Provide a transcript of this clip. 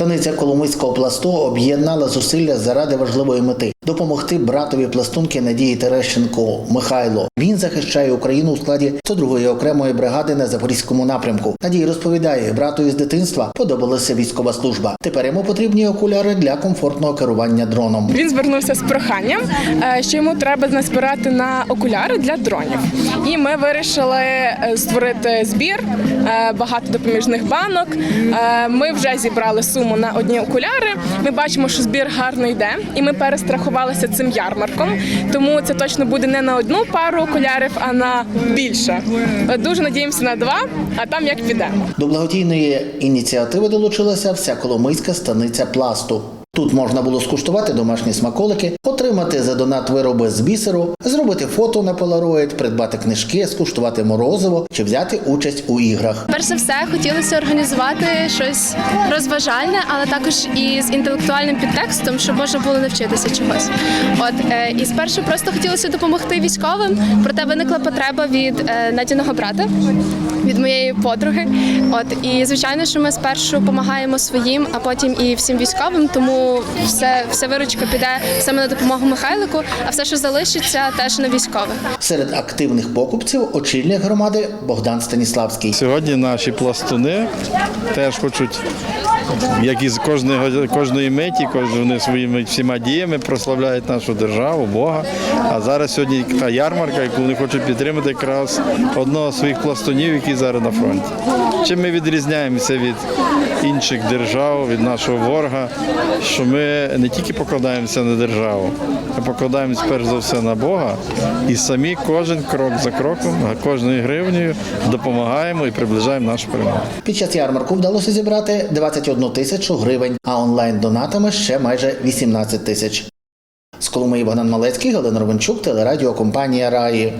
Станиця Коломийського пласту об'єднала зусилля заради важливої мети допомогти братові пластунки Надії Терещенко Михайло. Він захищає Україну у складі 102-ї окремої бригади на запорізькому напрямку. Надія розповідає, братові з дитинства подобалася військова служба. Тепер йому потрібні окуляри для комфортного керування дроном. Він звернувся з проханням, е, що йому треба назбирати на окуляри для дронів. І ми вирішили е, створити збір, е, багато допоміжних банок. Ми вже зібрали суму на одні окуляри. Ми бачимо, що збір гарно йде, і ми перестрахувалися цим ярмарком. Тому це точно буде не на одну пару окулярів, а на більше. Дуже надіємося на два, а там як піде. До благодійної ініціативи долучилася вся Коломийська станиця пласту. Тут можна було скуштувати домашні смаколики, отримати за донат вироби з бісеру, зробити фото на полароїд, придбати книжки, скуштувати морозиво чи взяти участь у іграх. Перш за все, хотілося організувати щось розважальне, але також і з інтелектуальним підтекстом, щоб можна було навчитися чогось. От е, і спершу просто хотілося допомогти військовим, проте виникла потреба від е, надіного брата, від моєї подруги. От і звичайно, що ми спершу допомагаємо своїм, а потім і всім військовим. Тому все, вся виручка піде саме на допомогу Михайлику, а все, що залишиться, теж на військових. Серед активних покупців очільник громади Богдан Станіславський. Сьогодні наші пластуни теж хочуть, як і з кожної, кожної миті, кож- вони своїми всіма діями прославляють нашу державу, Бога. А зараз сьогодні та ярмарка, яку вони хочуть підтримати якраз одного з своїх пластунів, який зараз на фронті. Чим ми відрізняємося від інших держав, від нашого ворога, що ми не тільки покладаємося на державу, а покладаємося перш за все на Бога і самі кожен крок за кроком, кожною гривнею допомагаємо і приближаємо нашу перемогу. Під час ярмарку вдалося зібрати 21 тисячу гривень, а онлайн донатами ще майже 18 тисяч. З Коломиї Богдан Малецький, Галина Ровенчук, телерадіокомпанія Раї.